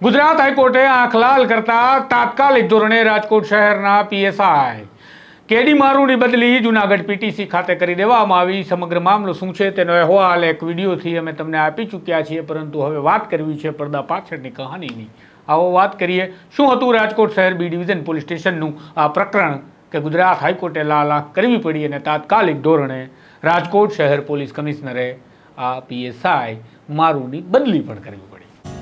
ગુજરાત હાઈકોર્ટે આંખ લાલ કરતા તાત્કાલિક ધોરણે રાજકોટ શહેરના પીએસઆઈ કેડી મારુની બદલી જુનાગઢ પીટીસી ખાતે કરી દેવામાં આવી. સમગ્ર મામલો શું છે તેનો અહેવાલ એક વિડીયોથી અમે તમને આપી ચૂક્યા છીએ, પરંતુ હવે વાત કરવી છે પડદા પાછળની કહાનીની. આવો વાત કરીએ. શું હતું રાજકોટ શહેર બી ડિવિઝન પોલીસ સ્ટેશનનું આ પ્રકરણ? કે ગુજરાત હાઈકોર્ટે લાલ આંખ કરવી પડી અને તાત્કાલિક ધોરણે રાજકોટ શહેર પોલીસ કમિશનરે આ પીએસઆઈ મારુની બદલી પણ કરવી પડી.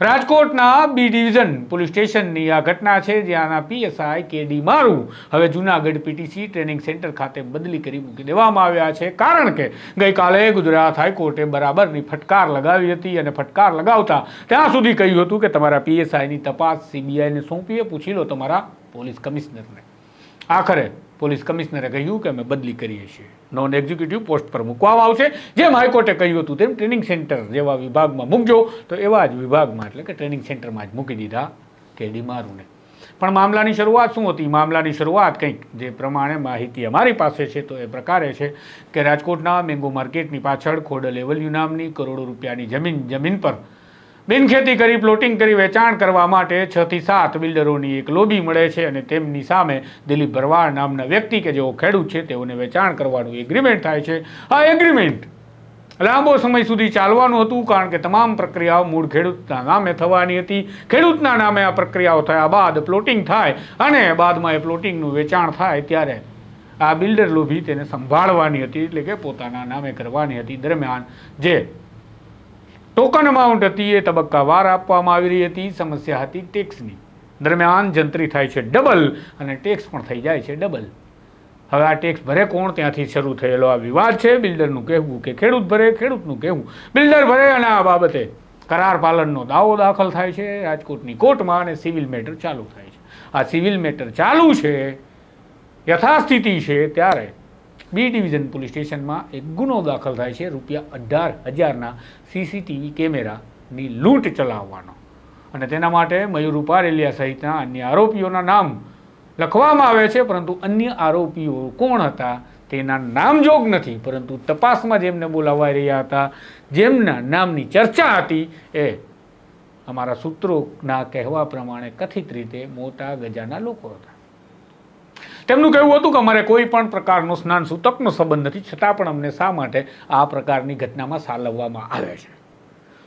રાજકોટના બી ડિવિઝન પોલીસ સ્ટેશનની આ ઘટના છે જ્યાંના પીએસઆઈ કે ડી મારુ. હવે જુનાગઢ પીટીસી ટ્રેનિંગ સેન્ટર ખાતે બદલી કરી મૂકી દેવામાં આવ્યા છે, કારણ કે ગઈકાલે ગુજરાત હાઈકોર્ટે બરાબરની ફટકાર લગાવી હતી અને ફટકાર લગાવતા ત્યાં સુધી કહ્યું હતું કે તમારા પીએસઆઈની તપાસ સીબીઆઈને સોંપીએ, પૂછી લો તમારા પોલીસ કમિશનરને. આખરે પોલીસ કમિશનરે કહ્યું કે અમે બદલી કરીએ છીએ. નોન એક્ઝિક્યુટિવ પોસ્ટ પર મૂકવામાં આવશે. જેમ હાઈકોર્ટે કહ્યું હતું તેમ ટ્રેનિંગ સેન્ટર જેવા વિભાગમાં મૂકજો. તો એવા જ વિભાગમાં એટલે કે ટ્રેનિંગ સેન્ટરમાં જ મૂકી દીધા કેડી મારુને. પણ મામલાની શરૂઆત શું હતી? મામલાની શરૂઆત કંઈક જે પ્રમાણે માહિતી અમારી પાસે છે તો એ પ્રકારે છે કે રાજકોટના મેંગો માર્કેટની પાછળ ખોડલ એવલ્યુ નામની કરોડો રૂપિયાની જમીન જમીન પર બિનખેતી કરી, પ્લોટિંગ કરી, વેચાણ કરવા માટે છ થી સાત બિલ્ડરોની એક લોબી મળે છે અને તેમની સામે દિલીપ ભરવાડ નામના વ્યક્તિ કે જેઓ ખેડૂત છે, તેઓને વેચાણ કરવાનું એગ્રીમેન્ટ થાય છે. આ એગ્રીમેન્ટ લાંબો સમય સુધી ચાલવાનું હતું કારણ કે તમામ પ્રક્રિયાઓ મૂળ ખેડૂતના નામે થવાની હતી. ખેડૂતના નામે આ પ્રક્રિયાઓ થયા બાદ પ્લોટિંગ થાય અને બાદમાં એ પ્લોટિંગનું વેચાણ થાય ત્યારે આ બિલ્ડર લોભી તેને સંભાળવાની હતી એટલે કે પોતાના નામે કરવાની હતી. દરમિયાન જે ટોકન અમાઉન્ટ હતી એ તબક્કાવાર આપવામાં આવી રહી હતી. સમસ્યા હતી ટેક્સની. દરમિયાન જંત્રી થાય છે ડબલ અને ટેક્સ પણ થઈ જાય છે ડબલ. હવે આ ટેક્સ ભરે કોણ? ત્યાંથી શરૂ થયેલો આ વિવાદ છે. બિલ્ડરનું કહેવું કે ખેડૂત ભરે, ખેડૂતનું કહેવું. બિલ્ડર ભરે અને આ બાબતે કરાર પાલનનો દાવો દાખલ થાય છે. રાજકોટની કોર્ટમાં અને સિવિલ મેટર ચાલુ થાય છે. આ સિવિલ મેટર ચાલુ છે, યથાસ્થિતિ છે ત્યારે બી ડિવિઝન પોલીસ સ્ટેશનમાં એક ગુનો દાખલ થાય છે, રૂપિયા અઢાર હજારના સીસીટીવી કેમેરાની લૂંટ ચલાવવાનો. અને તેના માટે મયુર ઉપારેલિયા સહિતના અન્ય આરોપીઓના નામ લખવામાં આવે છે, પરંતુ અન્ય આરોપીઓ કોણ હતા તેના નામજોગ નથી, પરંતુ તપાસમાં જેમને બોલાવાઈ રહ્યા હતા, જેમના નામની ચર્ચા હતી એ અમારા સૂત્રોના કહેવા પ્રમાણે કથિત રીતે મોટા ગજાના લોકો હતા. તેમનું કહેવું હતું કે અમારે કોઈ પણ પ્રકારનો સ્નાન સૂતકનો સંબંધ નથી, છતાં પણ અમને શા માટે આ પ્રકારની ઘટનામાં સાલવવામાં આવે છે?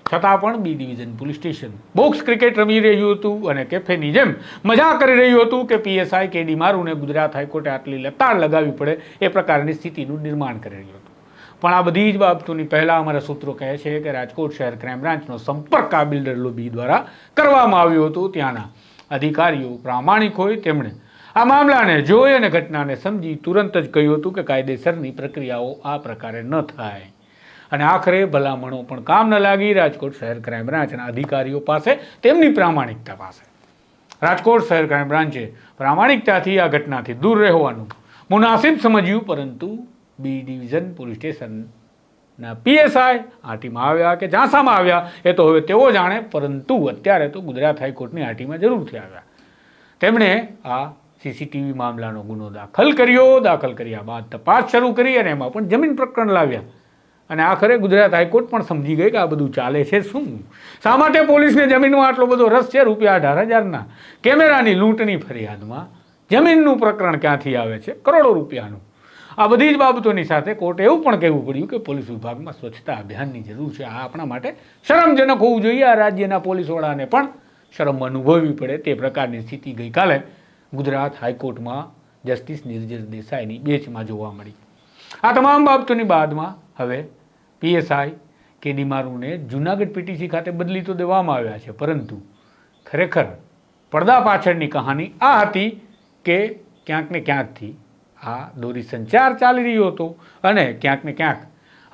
છતાં પણ B division police station, box cricket રમી રહ્યું હતું અને કેફેની જેમ મજા કરી રહ્યું હતું કે પીએસઆઈ કે ડી મારુને ગુજરાત હાઈકોર્ટે આટલી લતાડ લગાવી પડે એ પ્રકારની સ્થિતિનું નિર્માણ કરી રહ્યું હતું. પણ આ બધી જ બાબતોની પહેલાં અમારા સૂત્રો કહે છે કે રાજકોટ શહેર ક્રાઇમ બ્રાન્ચનો સંપર્ક આ બિલ્ડર લોબી દ્વારા કરવામાં આવ્યો હતો. ત્યાંના અધિકારીઓ પ્રામાણિક હોય તેમણે આ મામલાને જોઈ અને ઘટનાને સમજી તુરંત જ કહ્યું હતું કે કાયદેસરની પ્રક્રિયાઓ આ પ્રકારે ન થાય. અને આખરે ભલામણો પણ કામ ન લાગી. રાજકોટ શહેર ક્રાઇમ બ્રાન્ચના અધિકારીઓ પાસે તેમની પ્રામાણિકતા પાસે. રાજકોટ શહેર ક્રાઇમ બ્રાન્ચે પ્રામાણિકતાથી આ ઘટનાથી દૂર રહેવાનું મુનાસિબ સમજ્યું, પરંતુ બી ડિવિઝન પોલીસ સ્ટેશનના પીએસઆઈ આ ટીમાં આવ્યા કે ઝાંસામાં આવ્યા, એ તો હવે તેઓ જાણે, પરંતુ અત્યારે તો ગુજરાત હાઈકોર્ટની આ ટીમાં જરૂરથી આવ્યા. તેમણે આ સીસીટીવી મામલાનો ગુનો દાખલ કર્યો, દાખલ કર્યા બાદ તપાસ શરૂ કરી અને એમાં પણ જમીન પ્રકરણ લાવ્યા. અને આખરે ગુજરાત હાઈકોર્ટ પણ સમજી ગઈ કે આ બધું ચાલે છે શું? શા માટે પોલીસને જમીનનો આટલો બધો રસ છે? રૂપિયા અઢાર હજારના કેમેરાની લૂંટની ફરિયાદમાં જમીનનું પ્રકરણ ક્યાંથી આવે છે? કરોડો રૂપિયાનું. આ બધી જ બાબતોની સાથે કોર્ટે એવું પણ કહેવું પડ્યું કે પોલીસ વિભાગમાં સ્વચ્છતા અભિયાનની જરૂર છે. આ આપણા માટે શરમજનક હોવું જોઈએ. આ રાજ્યના પોલીસવાળાને પણ શરમ અનુભવવી પડે. તે પ્રકારની સ્થિતિ ગઈકાલે ગુજરાત હાઈકોર્ટમાં જસ્ટિસ નિર્જર દેસાઈની બેચમાં જોવા મળી. આ તમામ બાબતોની બાદમાં હવે પીએસઆઈ કે ડી મારુને જુનાગઢ પીટીસી ખાતે બદલી તો દેવામાં આવ્યા છે, પરંતુ ખરેખર પડદા પાછળની કહાની આ હતી કે ક્યાંક ને ક્યાંકથી આ દોરી સંચાર ચાલી રહ્યો હતો અને ક્યાંક ને ક્યાંક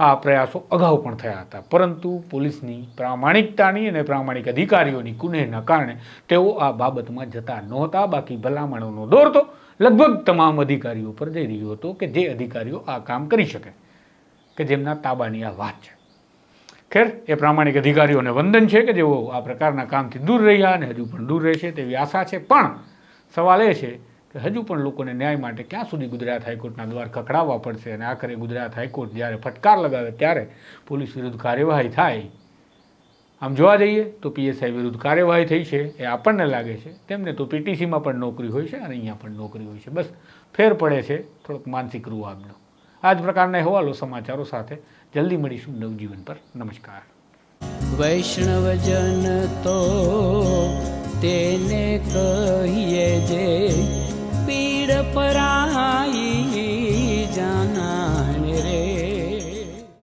આ પ્રયાસો અગાઉ પણ થયા હતા. પરંતુ પોલીસની પ્રામાણિકતાની અને પ્રામાણિક અધિકારીઓની કુનેહના કારણે તેઓ આ બાબતમાં જતા નહોતા. બાકી ભલામણોનો દોર તો લગભગ તમામ અધિકારીઓ પર જઈ રહ્યો હતો કે જે અધિકારીઓ આ કામ કરી શકે, કે જેમના તાબાની આ વાત છે. ખેર, એ પ્રામાણિક અધિકારીઓને વંદન છે કે જેઓ આ પ્રકારના કામથી દૂર રહ્યા અને હજુ પણ દૂર રહેશે તેવી આશા છે. પણ સવાલ એ છે કે હજુ પણ લોકોને ન્યાય માટે ક્યાં સુધી ગુજરાત હાઈકોર્ટના દ્વાર ખખડાવવા પડશે અને આખરે ગુજરાત હાઈકોર્ટ જ્યારે ફટકાર લગાવે ત્યારે પોલીસ વિરુદ્ધ કાર્યવાહી થાય. આમ જોવા જઈએ તો પીએસઆઈ વિરુદ્ધ કાર્યવાહી થઈ છે, એ આપણને લાગે છે. તેમને તો પીટીસીમાં પણ નોકરી હોય છે અને અહીંયા પણ નોકરી હોય છે. બસ ફેર પડે છે થોડોક માનસિક રૂઆબનો. આ જ પ્રકારના હવાલો સમાચારો સાથે જલ્દી મળીશું નવજીવન પર. નમસ્કાર. વૈષ્ણવજન તો તેને કહીએ જે but I